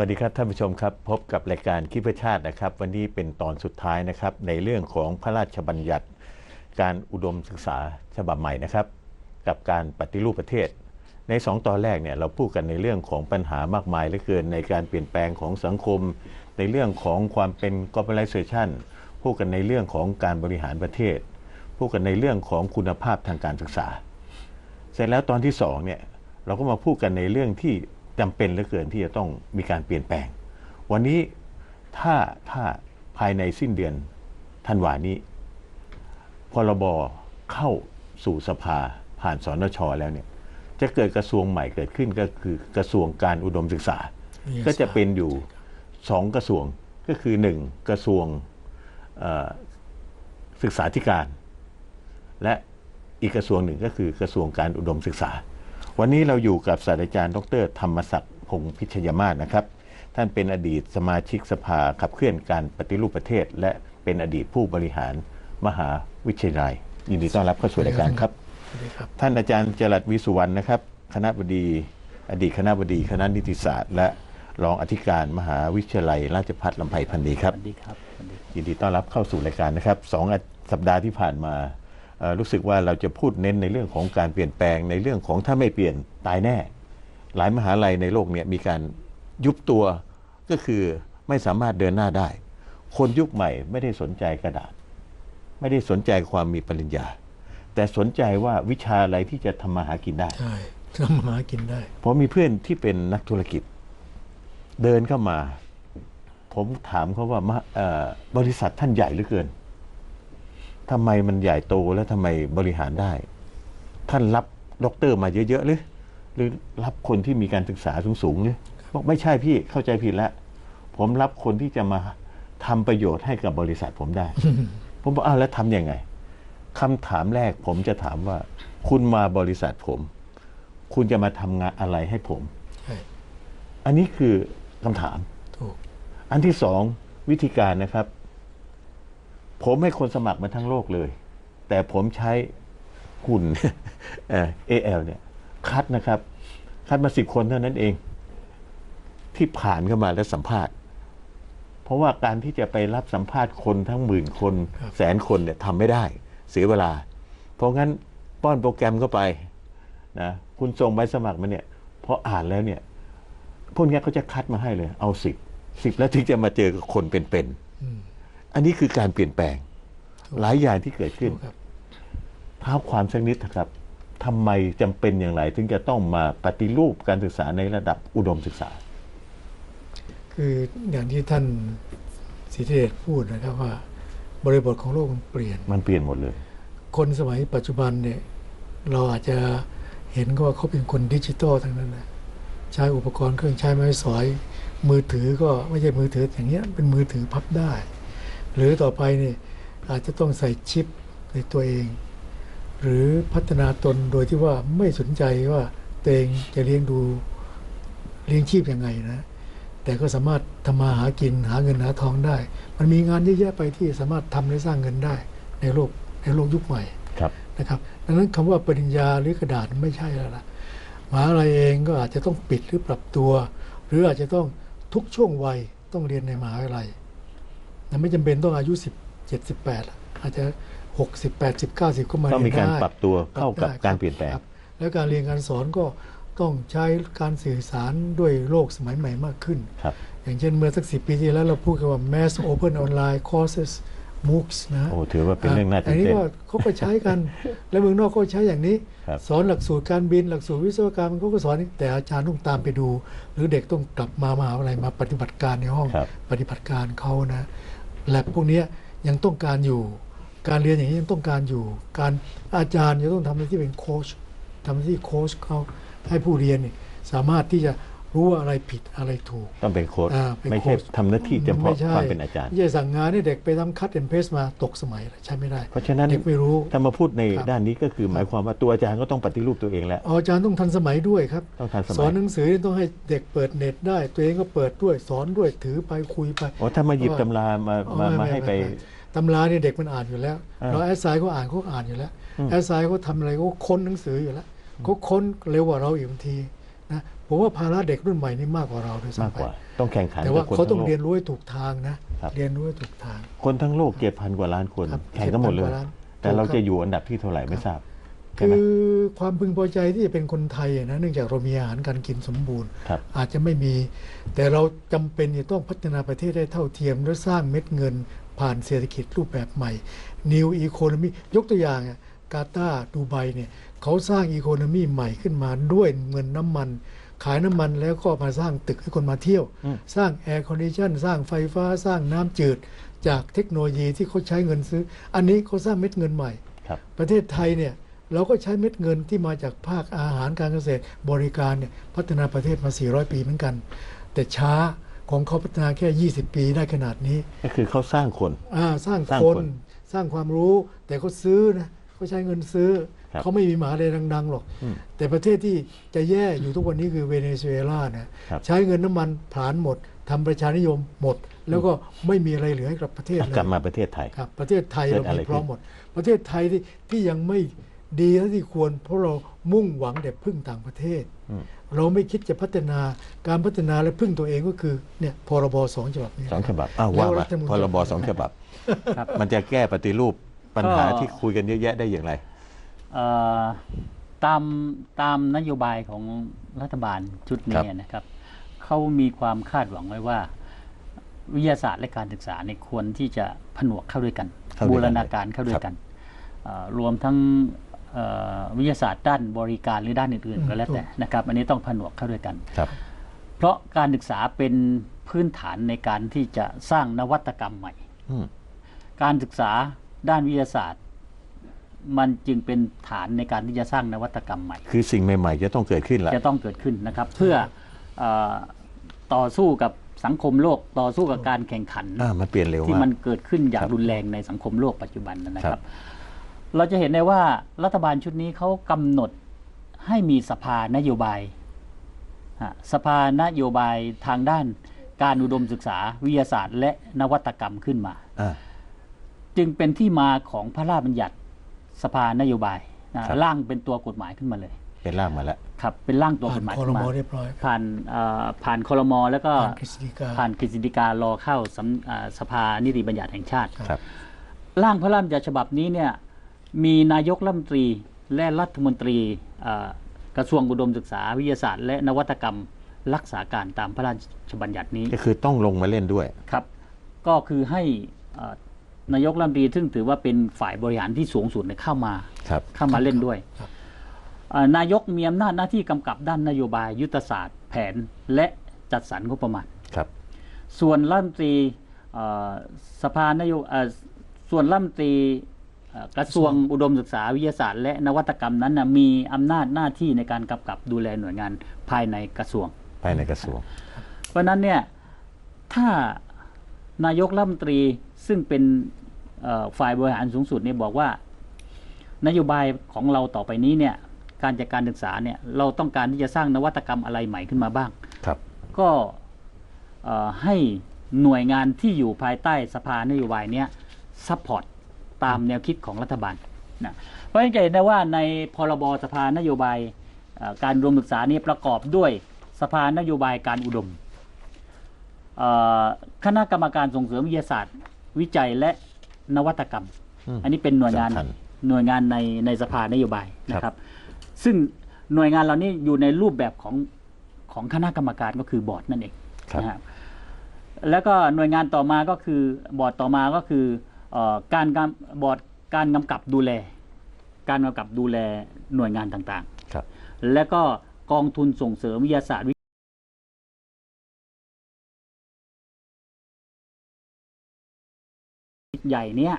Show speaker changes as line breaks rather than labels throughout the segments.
สวัสดีครับท่านผู้ชมครับ พบกับรายการคิดเพื่อชาตินะครับ วันนี้เป็นตอนสุดท้ายนะครับ ในเรื่องของพระราชบัญญัติ การอุดมศึกษาฉบับใหม่นะครับ กับการปฏิรูปประเทศ ในสองตอนแรกเนี่ยเราพูดกันในเรื่องของปัญหามากมายเหลือเกินในการเปลี่ยนแปลงของสังคม ในเรื่องของความเป็น globalization พูดกันในเรื่องของการบริหารประเทศ พูดกันในเรื่องของคุณภาพทางการศึกษา เสร็จแล้วตอนที่สองเนี่ยเราก็มาพูดกันในเรื่องที่ จำเป็นเหลือเกินที่จะต้องมีการเปลี่ยนแปลง วันนี้ถ้าถ้าภายในสิ้นเดือนธันวานี้พรบเข้าสู่สภาผ่านสนชแล้วเนี่ยจะเกิดกระทรวงใหม่เกิดขึ้นก็คือกระทรวงการอุดมศึกษา
Yes
ก็จะเป็นอยู่สองกระทรวงก็คือหนึ่งกระทรวงเอ่อศึกษาธิการ และอีกกระทรวงหนึ่งก็คือกระทรวงการอุดมศึกษา วันนี้เราอยู่กับศาสตราจารย์ ดร ธรรมศักดิ์พงศ์พิชยมาศนะครับ ท่านเป็นอดีตสมาชิกสภาขับเคลื่อนการปฏิรูปประเทศ และเป็นอดีตผู้บริหารมหาวิทยาลัย ยินดีต้อนรับเข้าสู่รายการครับ
สวัสดีครับ
ท่านอาจารย์จรัสวิสุวรรณนะครับ คณะบดี อดีตคณะบดี คณะนิติศาสตร์ และรองอธิการมหาวิทยาลัย ราชภัฏลำไพพันธ์ดีครับ
สวัสดีครับสวัสดี
ยินดีต้อนรับเข้าสู่รายการนะครับสองอาสัปดาห์ที่ผ่านมาเอ่อ รู้สึกว่าเราจะพูดเน้นในเรื่องของการเปลี่ยนแปลงในเรื่องของถ้าไม่เปลี่ยนตายแน่ หลายมหาลัยในโลกเนี่ยมีการยุบตัวก็คือไม่สามารถเดินหน้าได้ คนยุคใหม่ไม่ได้สนใจกระดาษ ไม่ได้สนใจความมีปริญญา แต่สนใจว่าวิชาอะไรที่จะทำมาหากินได้
ใช่ทำมาหากินได้
ผมมีเพื่อนที่เป็นนักธุรกิจ เดินเข้ามา ผมถามเขาว่ามาเอ่อบริษัทท่านใหญ่เหลือเกิน ทำไมมันใหญ่โตแล้วทำไมบริหารได้ ท่านรับด็อกเตอร์มาเยอะๆหรือหรือรับคนที่มีการศึกษาสูงๆหรือบอกไม่ใช่พี่เข้าใจผิดแล้ว ผมรับคนที่จะมาทำประโยชน์ให้กับบริษัทผมได้ ผมบอกอ้าวแล้วทำยังไงคำถามแรกผมจะถามว่า คุณมาบริษัทผม คุณจะมาทำงานอะไรให้ผม
ใช่
อันนี้คือคำถาม
ถูก
อันที่สองวิธีการนะครับ ผมให้คนสมัครมาทั้งโลกเลย แต่ผมใช้หุ่นเอ่อ AL เนี่ย คัดนะครับ คัดมาสิบคนเท่านั้นเอง ที่ผ่านเข้ามาและสัมภาษณ์ เพราะว่าการที่จะไปรับสัมภาษณ์คนทั้งหมื่นคน
ครับ
แสนคนเนี่ยทำไม่ได้ เสียเวลา เพราะงั้นป้อนโปรแกรมเข้าไปนะคุณส่งใบสมัครมาเนี่ยพออ่านแล้วเนี่ยพวกเนี้ยเขาจะคัดมาให้เลย เอาสิบสิบแล้วถึงจะมาเจอกับคนเป็น
อืม
ๆ อันนี้คือการเปลี่ยนแปลง
ถูก
หลายอย่างที่เกิดขึ้น
ถูกครับ
เท้าความสักนิดนะครับทำไมจำเป็นอย่างไร ถึงจะต้องมาปฏิรูปการศึกษาในระดับอุดมศึกษา
คืออย่างที่ท่านสิทธิเดชพูดนะครับว่า บริบทของโลกมันเปลี่ยน
มันเปลี่ยนหมดเลย
คนสมัยปัจจุบันเนี่ยเราอาจจะเห็นก็ว่าเขาเป็นคนดิจิตอลทั้งนั้นนะใช้อุปกรณ์เครื่องใช้ไม้สอย มือถือก็ไม่ใช่มือถืออย่างเงี้ยเป็นมือถือพับได้ หรือต่อไปเนี่ยอาจจะต้องใส่ชิปในตัวเอง หรือพัฒนาตนโดยที่ว่าไม่สนใจว่าตัวเองจะเลี้ยงดูเลี้ยงชีพยังไงนะ แต่ก็สามารถทำมาหากินหาเงินหาทองได้ มันมีงานเยอะแยะไปที่สามารถทำและสร้างเงินได้ในโลกในโลกยุคใหม่
ครับ
นะครับดังนั้นคำว่าปริญญาหรือกระดาษไม่ใช่แล้วล่ะมหาลัยเองก็อาจจะต้องปิดหรือปรับตัว หรืออาจจะต้องทุกช่วงวัยต้องเรียนในมหาวิทยาลัย แต่ไม่จำเป็นต้องอายุ10 7 18อาจจะ60 80 90ก็มา
ต้อง
เรีย
มี
น
การ
ได้
ปรับตัวเข้ากับ
ปบได้
การเปลี่ยนแปลง
ครับแล้วการเรียนการสอนก็ต้องใช้การสื่อสารด้วยโลกสมัยใหม่มากขึ้น
ครับ
อย่างเช่นเมื่อสักสิปีที่แล้วเราพูดกันว่า mass open online courses MOOCs นะ
โอ้ถือว่าเป็นเรื่องน่าตื่
อั
น
นี้
เต้น
ก็เขาก็ใช้กัน แล้วเมืองนอกก็ใช้อย่างนี้
ครับ
สอนหลักสูตรการบินหลักสูตรวิศวกรรมเขาก็สอนแต่อาจารย์ต้องตามไปดู หรือเด็กต้องกลับมามหาอะไรมาปฏิบัติการในห้อง
ครับ
ปฏิบัติการเขานะ แลบพวกนี้ยังต้องการอยู่ การเรียนอย่างนี้ยังต้องการอยู่ การอาจารย์ยังต้องทำหน้าที่เป็นโค้ชทำหน้าที่โค้ชเขาให้ผู้เรียนนี่สามารถที่จะ รู้ว่าอะไรผิดอะไรถูก
ต้องเป็นโค้ด
อ่าเป็น
ไม่ใช่
โค้ช
ทำหน้าที่เฉพาะ
ไม่ใช่
ความเป็นอาจารย์
ไม่ใช่สั่งงานให้เด็กไปทำคัดเอ็นเพสมาตกสมัยใช้ไม่ได้
เพราะฉะนั้น
เด็กไม่รู้
ถ้ามาพูดใน
ครับ
ด้านนี้ก็คือหมายความว่าตัวอาจารย์ก็ต้องปฏิรูปตัวเองแล้ว
อ๋ออาจารย์ต้องทันสมัยด้วยครับ
ต้องทันสมัย
สอนหนังสือต้องให้เด็กเปิดเน็ตได้ ตัวเองก็เปิดด้วยสอนด้วยถือไปคุยไป
โอ้ถ้ามาหยิบตำรามามามาให้ไป
ตำราเนี่ยเด็กมันอ่านอยู่แล้ว
อ่า
เราแอสไซน์เขาอ่านเขาอ่านอยู่แล้ว
อืม
แอสไซน์เขาทำอะไรเขาค้นหนังสืออยู่แล้วเขาค้นเร็วกว่าเราอีกบางทีนะ ผมว่าภาระเด็กรุ่นใหม่นี่มากกว่าเราด้วย
มาก
ซ้ำไป
กว่า ต้องแข่งขัน
แต่ว่า
กับคน
เขาต้
ทั้
อง
งโล
เรียน
ก
รู้ให้ถูกทางนะ
ครับ
เรียนรู้ให้ถูกทาง
คนทั้งโลกเจ็ดพันกว่าล้านคน
ครับ
แข่งกันหมดเลย
7,000กว่าล้าน
แต่เรา
ถูกครับ
จะอยู่อันดับที่เท่าไหร่ไม่ทราบใช่ไห
คื
ม
อความพึงพอใจที่จะเป็นคนไทยอะนะเนื่องจากเรามีอาหารการกินสมบูรณ์
ครับ
อาจจะไม่มี แต่เราจำเป็นจะต้องพัฒนาประเทศให้เท่าเทียม และสร้างเม็ดเงินผ่านเศรษฐกิจรูปแบบใหม่ New Economy ยกตัวอย่างอะกาตาร์ดูไบเนี่ยเขาสร้างอีโคโนมีใหม่ขึ้นมาด้วยเงินน้ำมัน ขายน้ำมันแล้วก็มาสร้างตึกให้คนมาเที่ยว
อืม
สร้างแอร์คอนดิชันสร้างไฟฟ้าสร้างน้ำจืด จากเทคโนโลยีที่เขาใช้เงินซื้อ อันนี้เขาสร้างเม็ดเงินใหม่
ครับ
ประเทศไทยเนี่ยเราก็ใช้เม็ดเงินที่มาจากภาคอาหารการเกษตรบริการเนี่ยพัฒนาประเทศมา 400 ปีเหมือนกัน แต่ช้าของเขาพัฒนาแค่ 20 ปีได้ขนาดนี้
ก็คือเขาสร้างคน
อ่าสร้าง
สร้าง
ค
คน
นสร้างความรู้ แต่เขาซื้อนะเขาใช้เงินซื้อ
ครับ
เขาไม่มีหมาอะไรดังๆหรอก
อืม
แต่ประเทศที่จะแย่อยู่ทุกวันนี้คือเวเนซุเอลานะครับใช้เงินน้ำมันผลาญหมดทำประชานิยมหมด แล้วก็ไม่มีอะไรเหลือให้กับประเทศเลย
กลับมาประเทศไทย
ครับ ประเทศไทย
เกิ
เรา
ดอะไร
มีพร้อม
ขึ้น
หมด ประเทศไทยที่ที่ยังไม่ดีเท่าที่ควร เพราะเรามุ่งหวังแต่พึ่งต่างประเทศ
อืม
เราไม่คิดจะพัฒนาการพัฒนาและพึ่งตัวเองก็คือเนี่ยพรบสองฉบับนี้
สองฉบับอ้าว
แล้ว
ว่า
รั
มา
ฐธรรมนูญ
พรบสองฉบับ
ครับ
มันจะแก้ปฏิรูปปัญหา
ก็
ที่คุยกันเยอะแยะได้อย่างไร
เอ่อ ตามตามนโยบายของรัฐบาลชุด
ครั
นี้
บ
นะครับเขามีความคาดหวังไว้ว่า วิทยาศาสตร์และการศึกษาเนี่ยควรที่จะผนวกเข้าด้วยกัน
เข้าด้วย
บู
กัน
รณาการเข้าด้วยกันเอ่อรวมทั้งเอ่อวิทยาศาสตร์ด้านบริการหรือด้านอื่น
อืม
ๆก็แล้วแต่นะครับ อันนี้ต้องผนวกเข้าด้วยกัน
ครับ
เพราะการศึกษาเป็นพื้นฐานในการที่จะสร้างนวัตกรรมใหม่
อืม
การศึกษาด้านวิทยาศาสตร์ มันจึงเป็นฐานในการที่จะสร้างนวัตกรรมใหม่
คือสิ่งใหม่ๆ จะต้องเกิดขึ้นละ
จะต้องเกิดขึ้นนะครับ เพื่อเออต่อสู้กับสังคมโลกต่อสู้กับการแข่งขัน
อ่ามันเปลี่ยนเร็ว
ที่
มา
มั
ก
นเกิดขึ้นอย่าง
ครับ
รุนแรงในสังคมโลกปัจจุบันนะค
ครั
รับ
บ
เราจะเห็นได้ว่ารัฐบาลชุดนี้เขากำหนดให้มีสภานโยบายฮะสภานโยบายทางด้านการอุดมศึกษาวิทยาศาสตร์ และนวัตกรรมขึ้นมา
อ่า
จึงเป็นที่มาของพระราชบัญญัติ สภานโยบายนะครับร่างเป็นตัวกฎหมายขึ้นมาเลย
เป็นร่างมาแล้ว
ครับเป็นร่างตัว
ผ่ากน
ฎหมาย
คอร
ขึ้น
ม
มา
อเรียบร้อย
ผ่านเอ่อผ่านคลมแล้วก็
ผ่านกฤษฎีกา
ผ่านกฤษฎีการอเข้าสำอ่าสภานิติบัญญัติแห่งชาติ
ครับ
ร่างพระราชบัญญัติฉบับนี้เนี่ยมีนายกรัฐมนตรีและรัฐมนตรีเอ่อกระทรวงอุดมศึกษาวิทยาศาสตร์ และนวัตกรรมรักษาการตามพระราชบัญญัตินี้
ก็คือต้องลงมาเล่นด้วย
ครับ ก็คือให้เอ่อ นายกรัฐมนตรีซึ่งถือว่าเป็นฝ่ายบริหารที่สูงสุดเนี่ยเข้ามา
ครับ
เข้ามาเล่นด้วย
ครับ
เอ่อนายกมีอำนาจหน้าที่กำกับด้านนโยบายยุทธศาสตร์ แผนและจัดสรรงบประมาณ
ครับ
ส่วนรัฐมนตรีเอ่อสภานโยเอ่อส่วนรัฐมนตรีเอ่อกระทรวงอุดมศึกษาวิทยาศาสตร์ และนวัตกรรมนั้นนะมีอำนาจหน้าที่ในการกำกับดูแลหน่วยงานภายในกระทรวง
ภายในกระทรวง
เพราะฉะนั้นเนี่ยถ้านายกรัฐมนตรีซึ่งเป็นเอ่อ ฝ่ายบริหารสูงสุดเนี่ยบอกว่านโยบายของเราต่อไปนี้เนี่ยการจัดการศึกษาเนี่ยเราต้องการที่จะสร้างนวัตกรรมอะไรใหม่ขึ้นมาบ้าง
ครับ
ก็เอ่อให้หน่วยงานที่อยู่ภายใต้สภานโยบายเนี้ยซัพพอร์ตตามแนวคิดของรัฐบาลนะเพราะฉะนั้นจะเห็นได้ว่าในพรบสภานโยบายเอ่อการรวมศึกษานี้ประกอบด้วยสภานโยบายการอุดมเอ่อคณะกรรมการส่งเสริมวิทยาศาสตร์ วิจัยและ นวัตกรรม
อืม
อันนี้เป็นหน่วยงาน
สำคัญ
หน่วยงานในในสภานโยบายนะค
ครั
รับ
บ
ซึ่งหน่วยงานเหล่านี้อยู่ในรูปแบบของของคณะกรรมการก็คือบอร์ดนั่นเอง
ครับ
นะครับแล้วก็หน่วยงานต่อมาก็คือบอร์ดต่อมาก็คือเอ่อการกำบอร์ดการกำกับดูแล การกำกับดูแลหน่วยงานต่าง
ครับ
ๆและก็กองทุนส่งเสริมวิทยาศาสตร์ ใหญ่เนี่ย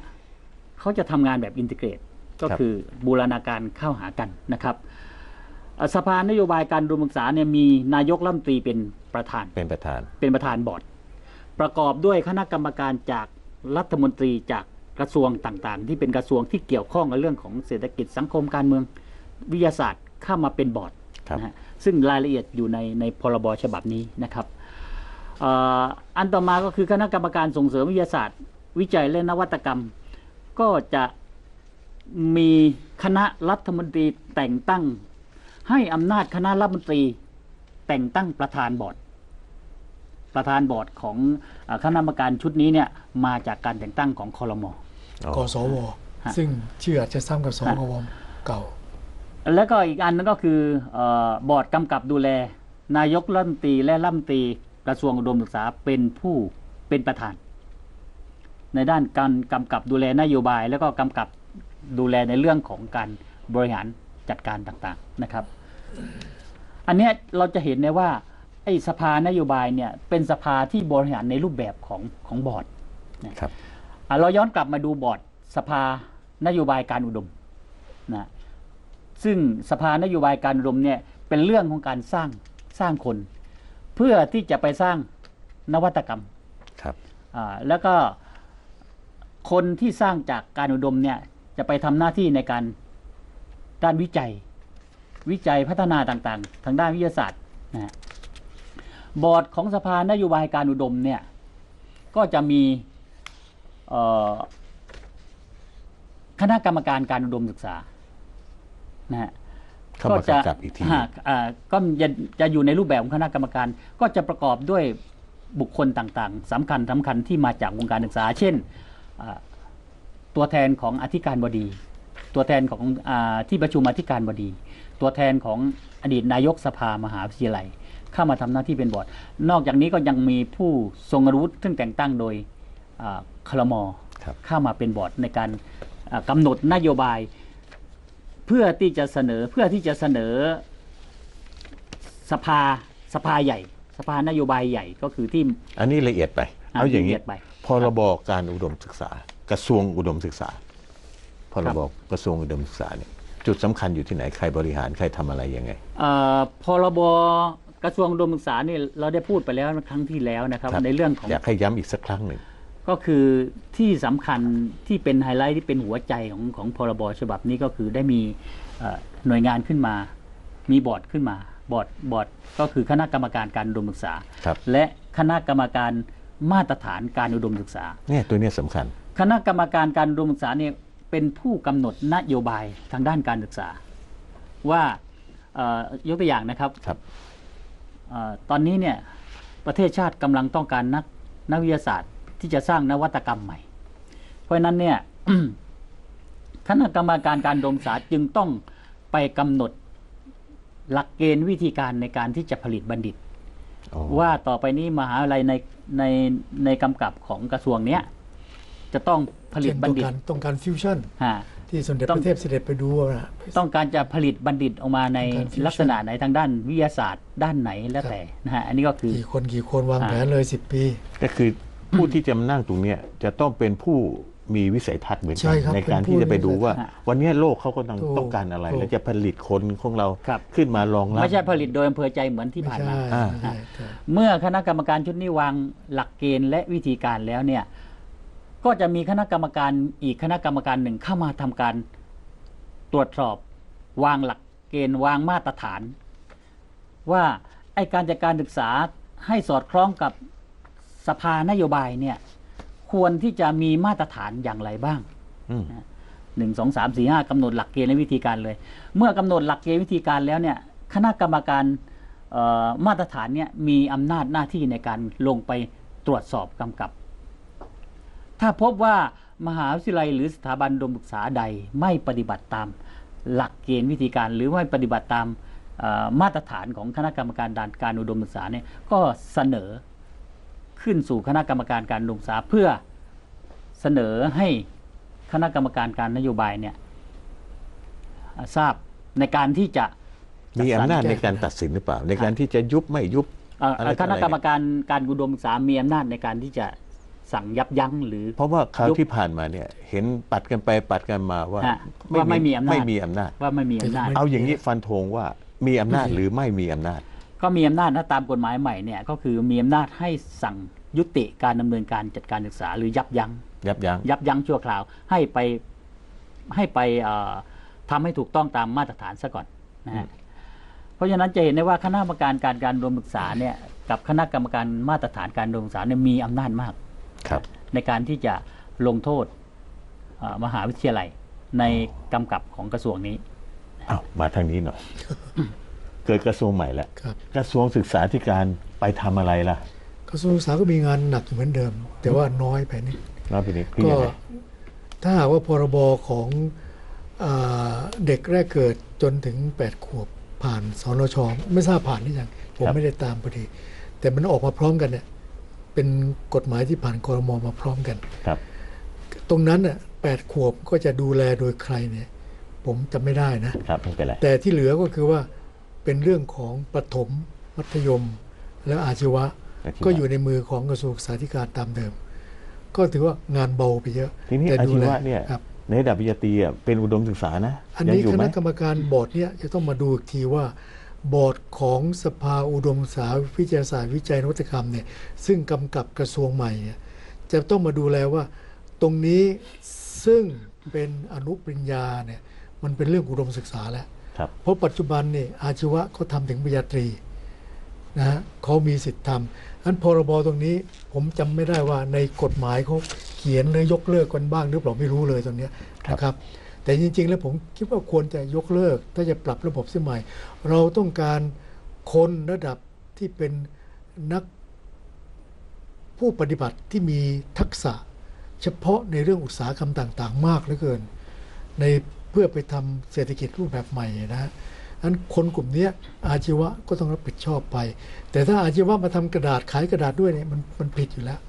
เขาจะทำงานแบบอินทิเกรตก็
ครับ
คือบูรณาการเข้าหากันนะครับเอ่อสภานโยบายการรวมศึกษาเนี่ยมีนายกรัฐมนตรีเป็นประธาน
เป็นประธาน
เป็นประธานบอร์ดประกอบด้วยคณะกรรมการจากรัฐมนตรีจากกระทรวงต่างๆ ที่เป็นกระทรวงที่เกี่ยวข้องกับเรื่องของเศรษฐกิจสังคมการเมืองวิทยาศาสตร์เข้ามาเป็นบอร์ด
ครับ
นะฮะซึ่งรายละเอียดอยู่ในในพรบฉบับนี้นะครับเอ่ออันต่อมาก็คือคณะกรรมการส่งเสริมวิทยาศาสตร์ วิจัยและนวัตกรรม ก็จะมีคณะรัฐมนตรีแต่งตั้ง ให้อำนาจคณะรัฐมนตรี แต่งตั้งประธานบอร์ดประธานบอร์ดของอาคณะกรรมการชุดนี้เนี่ยมาจากการแต่งตั้งของคอรมอ
กสว
ฮะ
ซึ่งชื่ออาจจะซ้ำกับสกวเก่า
แล้วก็อีกอันนึงก็คือเออบอร์ดกำกับดูแล นายกรัฐมนตรีและรัฐมนตรีกระทรวงอุดมศึกษาเป็นผู้เป็นประธาน ในด้านการกำกับดูแลนโยบาย แล้วก็กำกับดูแลในเรื่องของการบริหารจัดการต่างๆนะครับ อันเนี้ยเราจะเห็นได้ว่าไอ้สภานโยบายเนี่ยเป็นสภาที่บริหารในรูปแบบของของบอร์ด
ครับ
อะเราย้อนกลับมาดูบอร์ดสภานโยบายการอุดมนะซึ่งสภานโยบายการอุดมเนี่ยเป็นเรื่องของการสร้างสร้างคน เพื่อที่จะไปสร้างนวัตกรรม
ครับ
อ่าแล้วก็ คนที่สร้างจากการอุดมเนี่ยจะไปทำหน้าที่ในการด้านวิจัย วิจัยพัฒนาต่างๆ ทางด้านวิทยาศาสตร์นะฮะบอร์ดของสภานโยบายการอุดมเนี่ยก็จะมีเอ่อคณะกรรมการการอุดมศึกษานะฮะ
เข้ามา
จะ
กำกับอีกที
ฮะอ่าก็จะจะอยู่ในรูปแบบของคณะกรรมการ ก็จะประกอบด้วยบุคคลต่างๆสำคัญสำคัญที่มาจากวงการศึกษา เช่นอ่า ตัวแทนของอธิการบดี ตัวแทนของอาที่ประชุมอธิการบดี ตัวแทนของอดีตนายกสภามหาวิทยาลัย เข้ามาทำหน้าที่เป็นบอร์ด นอกจากนี้ก็ยังมีผู้ทรงอาวุธซึ่งแต่งตั้งโดยอ่าคลม
ครับ
เข้ามาเป็นบอร์ดในการอ่ากำหนดนโยบาย เพื่อที่จะเสนอเพื่อที่จะเสนอสภาสภาใหญ่ สภานโยบายใหญ่ก็คือที่
อันนี้ละเอียดไป เอาอย่าง
นี้
นี้
ไป
พรบการอุดมศึกษา กระทรวงอุดมศึกษาพรบกระทรวงอุดมศึกษาเนี่ยจุดสำคัญอยู่ที่ไหนใครบริหารใครทำอะไรยังไง
เอ่อพรบกระทรวงอุดมศึกษานี่เราได้พูดไปแล้วครั้งที่แล้วนะครับ
ครับ
ในเรื่องของ
อยากให้ย้ำอีกสักครั้งหนึ่ง
ก็คือที่สำคัญที่เป็นไฮไลท์ที่เป็นหัวใจของของพรบฉบับนี้ก็คือได้มีเอ่อหน่วยงานขึ้นมา มีบอร์ดขึ้นมาบอร์ดบอร์ดก็คือคณะกรรมการการอุดมศึกษา
ครับ
และคณะกรรมการ มาตรฐานการอุดมศึกษา
เนี่ยตัวเนี้ยสำคัญ
คณะกรรมการการอุดมศึกษาเนี่ยเป็นผู้กำหนดนโยบายทางด้านการศึกษา ว่าเอ่อยกตัวอย่างนะครับ
ครับ
เออตอนนี้เนี่ยประเทศชาติกำลังต้องการนักนักวิทยาศาสตร์ที่จะสร้างนวัตกรรมใหม่ เพราะฉะนั้นเนี่ยคณะกรรมการการอุดมศึกษาจึงต้องไปกำหนดหลักเกณฑ์วิธีการในการที่จะผลิตบัณฑิต
อ๋อ
ว่าต่อไปนี้มหาวิทยาลัยใน ในในกำกับของกระทรวงเนี้ยจะต้องผลิต
เช่น
บั
ต้
ณ
อง
ฑิต
การต้องการฟิวชั่น
ฮะ
ที่สมเด็จ
ต้อ
พ
ง
ระเทพเสด็จไปดูอะนะ
ต้องการจะผลิตบัณฑิตออกมาใน
ต้องการ fusion
ลักษณะไหนทางด้านวิทยาศาสตร์ด้านไหนแล้วแต่นะฮะอันนี้ก็คือ
กี่คนกี่คนวาง
อ่า
แผนเลยสิบปี
ก็คือผู้ที่จะมานั่งตรงเนี้ยจะต้องเป็นผู้ มีวิสัยทัศน์เหมือน
ใช่
กัน
ครับ
ในการ
เป็นผู้
ที่จะไปดูว่า
มีวิสัยทัศน์
วันเนี้ยโลกเขาก็ต้อง
ถูก
ต้องการอะไร
ถูก
แล้วจะผลิตคนของเรา
ครับ
ขึ้นมารองรับ
ไม่ใช่ผลิตโดยอำเภอใจเหมือนที่
ไม่
ผ่าน
ใช่
มา
อ่า
ไม่ใช่ใช่
เมื่อคณะกรรมการชุดนี้วางหลักเกณฑ์และวิธีการแล้วเนี่ย ก็จะมีคณะกรรมการอีกคณะกรรมการหนึ่งเข้ามาทำการตรวจสอบ วางหลักเกณฑ์วางมาตรฐาน ว่าไอการจัดการศึกษาให้สอดคล้องกับสภานโยบายเนี่ย ควรที่จะมีมาตรฐานอย่างไรบ้าง
อืม
หนึ่งสองสามสี่ห้ากำหนดหลักเกณฑ์และวิธีการเลย เมื่อกำหนดหลักเกณฑ์วิธีการแล้วเนี่ยคณะกรรมการเอ่อมาตรฐานเนี่ยมีอำนาจหน้าที่ในการลงไปตรวจสอบกำกับ ถ้าพบว่ามหาวิทยาลัยหรือสถาบันอุดมศึกษาใดไม่ปฏิบัติตามหลักเกณฑ์วิธีการ หรือไม่ปฏิบัติตามเอ่อมาตรฐานของคณะกรรมการด้านการอุดมศึกษาเนี่ยก็เสนอ ขึ้นสู่คณะกรรมการการอุดมศึกษาเพื่อเสนอให้คณะกรรมการการนโยบายเนี่ยอ่าทราบในการที่จะ
มีอำนาจในการตัดสินหรือเปล่า ในการที่จะยุบไม่ยุบ
เอ่อ
อะไรต่อ
ค
อะไร
ณะกรรมการการอุดมศึกษามีอำนาจในการที่จะสั่งยับยั้งหรือ
เพราะว่าคราว
ยุบ
ที่ผ่านมาเนี่ย เห็นปัดกันไปปัดกันมาว่า
ฮะว่าไม่มีอำนาจ
ไม่มีอำนาจ
ว่าไม่มีอำนาจ
เอาอย่างนี้ฟันธงว่ามีอำนาจหรือไม่มีอำนาจ
ก็มีอำนาจถ้าตามกฎหมายใหม่เนี่ยก็คือมีอำนาจให้สั่งยุติการดำเนินการจัดการศึกษาหรือยับยั้ง
ยับยั้ง
ยับยั้งชั่วคราว ให้ไปให้ไปเอ่อทำให้ถูกต้องตามมาตรฐานซะก่อนนะฮะเพราะฉะนั้นจะเห็นได้ว่าคณะกรรมการการการรวมศึกษาเนี่ยกับคณะกรรมการมาตรฐานการรวมศึกษาเนี่ยมีอำนาจมาก
ครับ
ในการที่จะลงโทษเอ่อมหาวิทยาลัยในกำกับของกระทรวงนี้
เอามาทางนี้หน่อย เกิดกระทรวงใหม่แล้ว
ครับ
กระทรวงศึกษาธิการไปทำอะไรล่ะ
กระทรวงศึกษาก็มีงานหนักอยู่เหมือนเดิม แต่ว่าน้อยไปนิด
รอบนี้คือ
ก็
ยังไง
ถ้าหากว่าพรบของอาเด็กแรกเกิดจนถึง 8 ขวบผ่านสนชไม่ทราบผ่านหรือยังผมไม่ได้ตามพอดี แต่มันออกมาพร้อมกันเนี่ยเป็นกฎหมายที่ผ่านคอรมอมาพร้อมกัน
ครับ
ตรงนั้นน่ะแปดขวบก็จะดูแลโดยใครเนี่ย ผมจำไม่ได้นะ
ครับไม่เป็นไร
แต่ที่เหลือก็คือว่า เป็นเรื่องของประถมมัธยม แล้วอาชีวะ
อาชีวะ
ก็อยู่ในมือของกระทรวงศึกษาธิการตามเดิม ก็ถือว่างานเบาไปเยอะ
ทีนี้
แต่
อา
ดู
ชี
แล
วะเนี่ย
ครับ
ในระดับปริญญาตรีอะเป็นอุดมศึกษานะ
อัน
ยัง
นี้
อยู่
ค
ไหม
ณะกรรมการบอร์ดเนี่ยจะต้องมาดูอีกทีว่าบอร์ดของสภาอุดมศึกษาวิทยาศาสตร์วิจัยนวัตกรรมเนี่ยซึ่งกำกับกระทรวงใหม่เนี่ยจะต้องมาดูแลว่า ตรงนี้ซึ่งเป็นอนุปริญญาเนี่ยมันเป็นเรื่องอุดมศึกษาแล้ว
ครับ
เพราะปัจจุบันเนี่ยอาชีวะเขาทำถึงปริญญาตรีนะฮะเขามีสิทธิ์ทำอันพรบตรงนี้ผมจำไม่ได้ว่าในกฎหมายเขาเขียนหรือยกเลิกกันบ้างหรือเปล่าไม่รู้เลยตรงเนี้ยนะครับ แต่จริง ๆ แล้วผมคิดว่าควรจะยกเลิก ถ้าจะปรับระบบเสียใหม่ เราต้องการคนระดับที่เป็นนักผู้ปฏิบัติที่มีทักษะ เฉพาะในเรื่องอุตสาหกรรมต่าง ๆ มากเหลือเกิน ใน เพื่อไปทำเศรษฐกิจรูปแบบใหม่นะฮะอันคนกลุ่มเนี้ยอาชีวะก็ต้องรับผิดชอบไป แต่ถ้าอาชีวะมาทำกระดาษขายกระดาษด้วยเนี่ยมันมันผิดอยู่แล้ว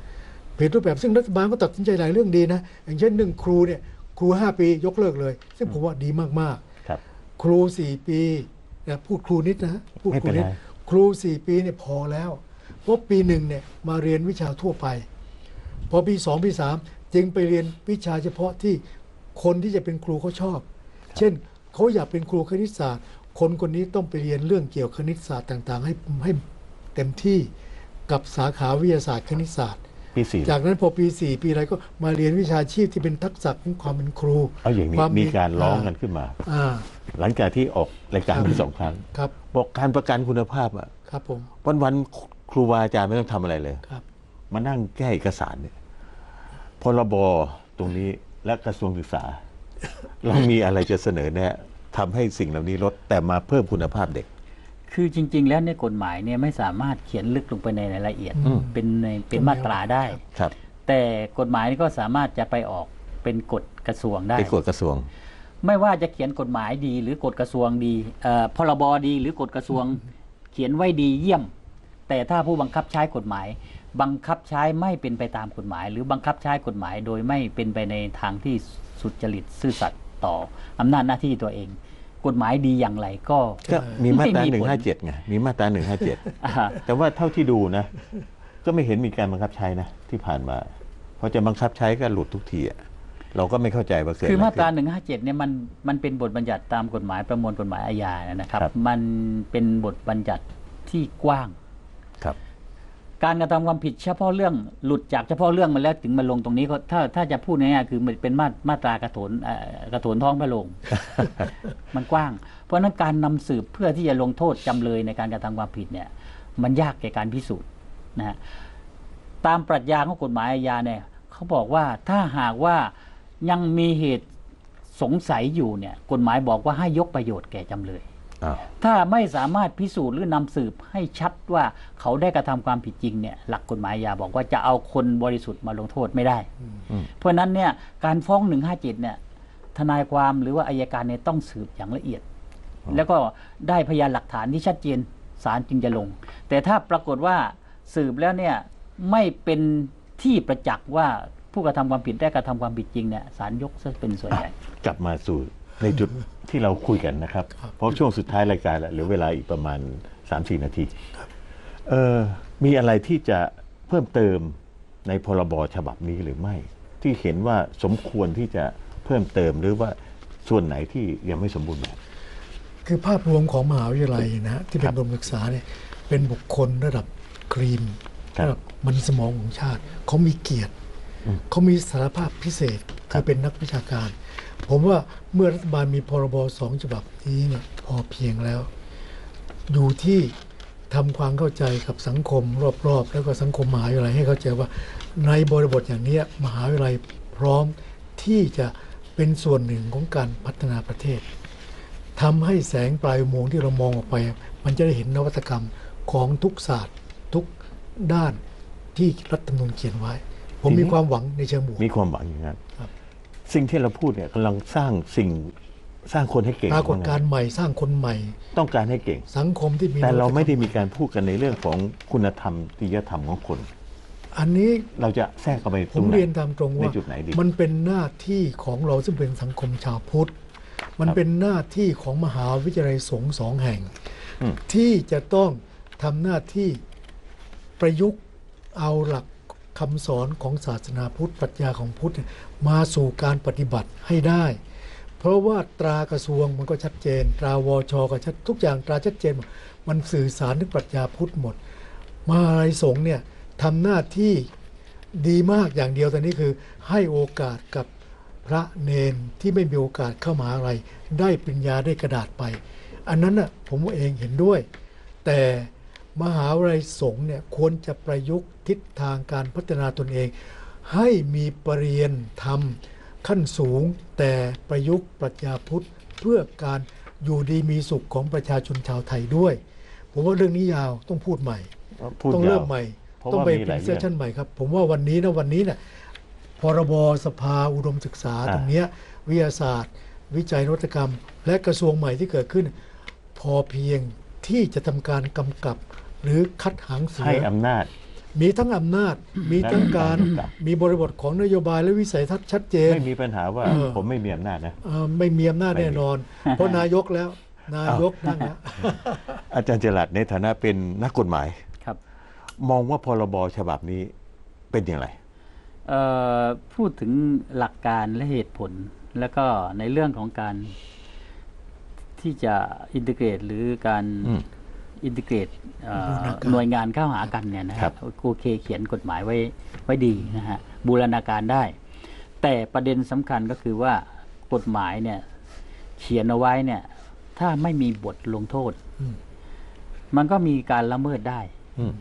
ผิดรูปแบบซึ่งรัฐบาลก็ตัดสินใจหลายเรื่องดีนะ อย่างเช่นหนึ่งครูเนี่ยครู 5 ปียกเลิกเลย ซึ่งผมว่าดีมาก
ครับ
ๆครู 4 ปีนะพูดครูนิดนะฮะพูด
ไม่
ค
เป็
รู
นไร
นิดครู 4 ปีเนี่ยพอแล้ว เพราะปีหนึ่งเนี่ยมาเรียนวิชาทั่วไป พอปีสองปีสามจึงไปเรียนวิชาเฉพาะที่คนที่จะเป็นครูเขาชอบ เช่นเขาอยากเป็นครูคณิตศาสตร์ คนคนนี้ต้องไปเรียนเรื่องเกี่ยวกับคณิตศาสตร์ต่างๆ ให้ให้เต็มที่กับสาขาวิทยาศาสตร์คณิตศาสตร์
ปีสี่
จากนั้นพอปี4ปีอะไรก็มาเรียนวิชาชีพที่เป็นทักษะของความเป็นครู
เอาอย่างนี้
คว
มีการร้องกันขึ้นมา
อ่า
หลังจากที่ออกรายการ
ครับ
ที่สองครั้ง
ครับ
บอกการประกันคุณภาพอะ
ครับผม
วันวันๆครูบาอาจารย์ไม่ต้องทำอะไรเลย
ครับ
มานั่งแก้เอกสารเนี่ยพรบตรงนี้และกระทรวงศึกษา เรามีอะไรจะเสนอแนะทำให้สิ่งเหล่านี้ลดแต่มาเพิ่มคุณภาพเด็ก
คือจริง ๆ แล้วในยกฎหมายเนี่ยไม่สามารถเขียนลึกลงไปในรายละเอียด
อืม
เป็นในเป็นมาตราได้
ครับ
แต่กฎหมายนี่ก็สามารถจะไปออกเป็นกฎกระทรวงได้
เป็นกฎกระทรวง
ไม่ว่าจะเขียนกฎหมายดีหรือกฎกระทรวงดีเอ่อพรบดีหรือกฎกระทรวง เขียนไว้ดีเยี่ยม แต่ถ้าผู้บังคับใช้กฎหมาย บังคับใช้ไม่เป็นไปตามกฎหมาย หรือบังคับใช้กฎหมายโดยไม่เป็นไปในทางที่สุจริตซื่อสัตย์ต่ออำนาจหน้าที่ตัวเอง กฎหมายดีอย่างไรก็
ก็มีมาตรา
ไม่มี
หนึ่
ผ
ง
ล
ห้าเจ็ดไงมีมาตราหนึ่งห้าเจ็ด
อ่า
แต่ว่าเท่าที่ดูนะ ก็ไม่เห็นมีการบังคับใช้นะที่ผ่านมาพอจะบังคับใช้ก็หลุดทุกทีอะเราก็ไม่เข้าใจว่าเกิด
คือ
อะไร
มาตรา
ขึ้น
157เนี่ยมันมันเป็นบทบัญญัติตามกฎหมายประมวลกฎหมายอาญานะครับ
ครับ
มันเป็นบทบัญญัติที่กว้าง
ครับ
การกระทำความผิดเฉพาะเรื่องหลุดจากเฉพาะเรื่องมาแล้วถึงมาลงตรงนี้ก็ถ้าถ้าจะพูดง่ายๆคือมันเป็นมามาตรากระโถนเอ่อกระโถนท้องพระโรงมันกว้าง เพราะฉะนั้นการนำสืบเพื่อที่จะลงโทษจำเลยในการกระทำความผิดเนี่ย มันยากแก่การพิสูจน์นะฮะตามปรัชญาของกฎหมายอาญาเนี่ยเขาบอกว่าถ้าหากว่ายังมีเหตุสงสัยอยู่เนี่ย กฎหมายบอกว่าให้ยกประโยชน์แก่จำเลย
อ้าว
ถ้าไม่สามารถพิสูจน์หรือนำสืบให้ชัดว่าเขาได้กระทำความผิดจริงเนี่ยหลักกฎหมายอาญาบอกว่าจะเอาคนบริสุทธิ์มาลงโทษไม่ได้
อืม
เพราะฉะนั้นเนี่ยการฟ้อง157เนี่ยทนายความหรือว่าอายการเนี่ยต้องสืบอย่างละเอียด แล้วก็ได้พยานหลักฐานที่ชัดเจนศาลจึงจะลง แต่ถ้าปรากฏว่าสืบแล้วเนี่ยไม่เป็นที่ประจักษ์ว่าผู้กระทำความผิดได้กระทำความผิดจริงเนี่ยศาลยกซะเป็นส่วนใหญ่
กลับมาสู่ในจุด ที่เราคุยกันนะครับ เพราะช่วงสุดท้ายรายการแล้วเหลือเวลาอีกประมาณ 3-4 นาทีเออมีอะไรที่จะเพิ่มเติมในพรบฉบับนี้หรือไม่ ที่เห็นว่าสมควรที่จะเพิ่มเติมหรือว่าส่วนไหนที่ยังไม่สมบูรณ์แบบ
คือภาพรวมของมหาวิทยาลัยนะฮะที่เป็
ครั
น
บ
อุดมศึกษาเนี่ยเป็นบุคคลระดับครีม
ครับ
ระดับมันสมองของชาติเขามีเกียรติ
อืม
เขามีสารภาพพิเศษ
ครั
คื
บ
อเป็นนักวิชาการ ผมว่าเมื่อรัฐบาลมีพรบสองฉบับนี้เนี่ยพอเพียงแล้ว อยู่ที่ทำความเข้าใจกับสังคมรอบๆ แล้วก็สังคมมหาวิทยาลัยให้เข้าใจว่าในบริบทอย่างเนี้ยมหาวิทยาลัยพร้อมที่จะเป็นส่วนหนึ่งของการพัฒนาประเทศทำให้แสงปลายอุโมงค์ที่เรามองออกไป มันจะได้เห็นนวัตกรรมของทุกศาสตร์ทุกด้านที่รัฐธรรมนูญเขียนไว้ ผม
ทีนี้
มีความหวังในเชิงบวก
มีความหวังอย่างนั้น
ครับ
สิ่งที่เราพูดเนี่ยกำลังสร้างสิ่งสร้างคนให้เก่ง
ปรากฏการณ์ใหม่สร้างคนใหม่
ต้องการให้เก่ง
สังคมที่มี
แต่เราไม่ได้
นวัตกร
มีการพูดกันในเรื่องของคุณธรรมจริยธรรมของคน
อันนี้
เราจะแทรกเข้าไป
ผ
ตร
ม
งไหน
เรียนตามตรงว่า
ในจุดไหนดี
มันเป็นหน้าที่ของเราซึ่งเป็นสังคมชาวพุทธ มันเป็นหน้าที่ของมหาวิทยาลัยสงฆ์สองแห่ง
อืม
ที่จะต้องทำหน้าที่ประยุกต์เอาหลัก คำสอนของศาสนาพุทธปรัชญาของพุทธมาสู่การปฏิบัติให้ได้ เพราะว่าตรากระทรวงมันก็ชัดเจน ตราวชก็ชัดทุกอย่างตราชัดเจนหมดมันสื่อสารถึงปรัชญาพุทธหมด มาวิทยายสงเนี่ยทำหน้าที่ดีมากอย่างเดียวแต่นี้คือให้โอกาสกับพระเนนที่ไม่มีโอกาสเข้ามาอะไร ได้ปริญญาได้กระดาษไป อันนั้นน่ะผมเองเห็นด้วย แต่ มหาวิทยาลัยสงฆ์เนี่ยควรจะประยุกต์ทิศทางการพัฒนาตนเอง ให้มีปรริยนธรรมขั้นสูงแต่ประยุกต์ปรัชญาพุทธเพื่อการอยู่ดีมีสุขของประชาชนชาวไทยด้วย ผมว่าเรื่องนี้ยาวต้องพูดใหม่
พูด
ต้อง
ยา
เริ่
ว
มใหม่
เพราะ
ต้อง
ว่า
ไป
มีห
เป็
ลานย
เซ
เรื่
ส
อง
ชั่นใหม่ครับ ผมว่าวันนี้นะวันนี้เนี่ยพรบสภาอุดมศึกษา
อ่า
ตรงเนี้ยวิทยาศาสตร์ วิจัยนวัตกรรม และกระทรวงใหม่ที่เกิดขึ้น พอเพียงที่จะทำการกำกับ หรือคัดหางเสื
ให้
อ
อำนาจ
มีทั้งอำนาจ มีทั้งการ
และการกำกับ
มีบริบทของนโยบายและวิสัยทัศน์ชัดเจน
ไม่มีปัญหาว่า
เออ
ผมไม่มีอำนาจนะ
เอ่อไม่มีอำนาจ
ไม่มี
แน่นอน เพราะนายกแล้ว นายกนั่งแล้ว
อาจารย์จรัดในฐานะเป็นนักกฎหมาย
ครับ
มองว่าพรบฉบับนี้เป็นอย่างไร
เอ่อพูดถึงหลักการและเหตุผล แล้วก็ในเรื่องของการที่จะอินทิเกรตหรือการ
อืม
อินทิเกรตเอ่อ
บูรณาการ
หน่วยงานเข้าหากันเนี่ยนะค
ครั
รับบโอเคเขียนกฎหมายไว้ไว้ดีนะฮะบูรณาการได้ แต่ประเด็นสำคัญก็คือว่ากฎหมายเนี่ยเขียนเอาไว้เนี่ย ถ้าไม่มีบทลงโทษ
อืม
มันก็มีการละเมิดได้
อืม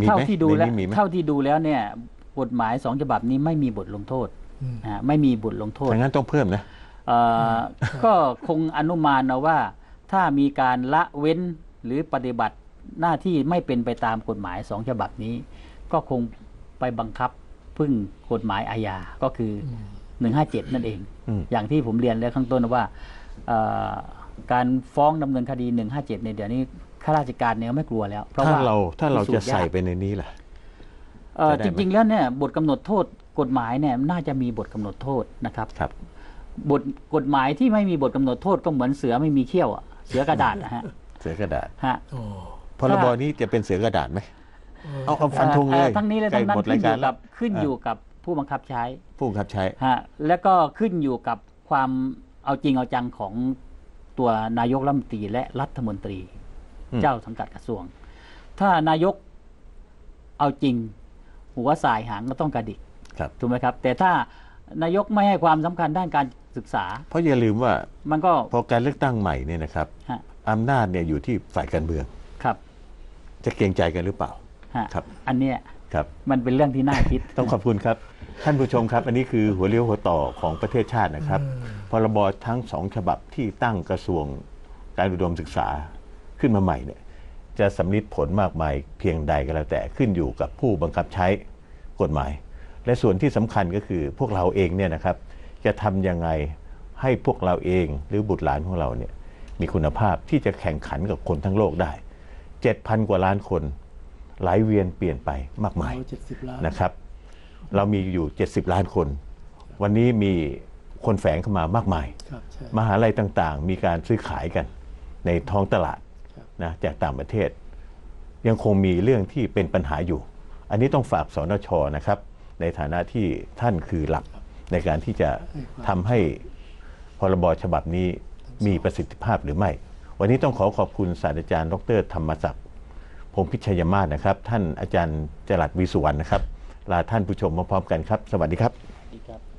มี
เท่า
ไหม
ที่ดู
ใน
แล้ว
นี้มีไหม
เท่าที่ดูแล้วเนี่ย กฎหมายสองฉบับนี้ไม่มีบทลงโทษ
อืม
นะฮะไม่มีบทลงโทษ
ดังนั้นต้องเพิ่มนะ
เอ่อก็คงอนุมานเอาว่า ถ้ามีการละเว้น หรือปฏิบัติหน้าที่ไม่เป็นไปตามกฎหมายสองฉบับนี้ ก็คงไปบังคับพึ่งกฎหมายอาญาก็คืออ157 นั่นเอง
อืม
อย่างที่ผมเรียนแล้วข้างต้นว่าเอ่อการฟ้องดำเนินคดี 157 ในยเดี๋ยวนี้ข้าราชการเนี่ยไม่กลัวแล้ว เพราะ
ถ้า
ว่า
เราถ้าเรา
พิ
จะ
สูจน์ย
ใส่
ก
ไปในนี้ล่ะ
เอ่อ
จะได้
จ
ไหม
ริง ๆ แล้วเนี่ยบทกำหนดโทษกฎหมายเนี่ยน่าจะมีบทกำหนดโทษนะครับ
ครับ
บทกฎหมายที่ไม่มีบทกำหนดโทษก็เหมือนเสือไม่มีเขี้ยวอะเสือกระดาษนะฮะ
เสือกระดาษ
ฮะ
โอ้
พรบนี้จะเป็นเสือกระดาษไหมเอาเอาฟันธงเล
อ่
ย
อทั้งนี้และ
ใกล้
ทั้งนั้น
หมด
ขึ้
รานย
อ
การ
ยู่
แล้
กั
ว
บขึ้นอยู่กับผู้บังคับใช้
ผู้บังคับใช้
ฮะแล้วก็ขึ้นอยู่กับความเอาจริงเอาจังของตัวนายกรัฐมนตรีและรัฐมนตรี
อืม
เจ้าสังกัดกระทรวง ถ้านายกเอาจริง หัวสายหางก็ต้องกระดิก
ครับ
ถูกไหมครับ แต่ถ้านายกไม่ให้ความสำคัญด้านการศึกษา
เพราะอย่าลืมว่า
มันก็
พอการเลือกตั้งใหม่เนี่ยนะครับ
ฮะ
อำนาจเนี่ยอยู่ที่ฝ่ายการเมือง
ครับ
จะเกรงใจกันหรือเปล่า
ฮะ
ครับ
อันเนี้ย
ครับ
มันเป็นเรื่องที่น่าคิด
ต้องขอบคุณครับ ท่านผู้ชมครับ อันนี้คือหัวเลี้ยวหัวต่อของประเทศชาตินะครับพรบทั้งสองฉบับที่ตั้งกระทรวงการอุดมศึกษาขึ้นมาใหม่เนี่ยจะสำลิดผลมากมายเพียงใดก็แล้วแต่ขึ้นอยู่กับผู้บังคับใช้กฎหมาย และส่วนที่สำคัญก็คือพวกเราเองเนี่ยนะครับ จะทำยังไงให้พวกเราเองหรือบุตรหลานของเราเนี่ย มีคุณภาพที่จะแข่งขันกับคนทั้งโลกได้ 7,000 กว่าล้านคนไหลเวียนเปลี่ยนไปมากมาย
เจ็ดสิบล้าน
นะครับ เรามีอยู่ 70 ล้านคน วันนี้มีคนแฝงเข้ามามากมาย
ครับใช่
มหาลัยต่างๆ มีการซื้อขายกันในท้องตลาด
ครับ
นะจากต่างประเทศ ยังคงมีเรื่องที่เป็นปัญหาอยู่ อันนี้ต้องฝากสนชนะครับ ในฐานะที่ท่านคือหลักในการที่จะทำให้พรบฉบับนี้ มีประสิทธิภาพหรือไม่ วันนี้ต้องขอขอบคุณศาสตราจารย์ ดร ธรรมศักดิ์พงพิชยมาศนะครับ ท่านอาจารย์จรัสวีสุวรรณนะครับ ลาท่านผู้ชมมาพร้อมกันครับ สวัสดีครับ
ดีครับ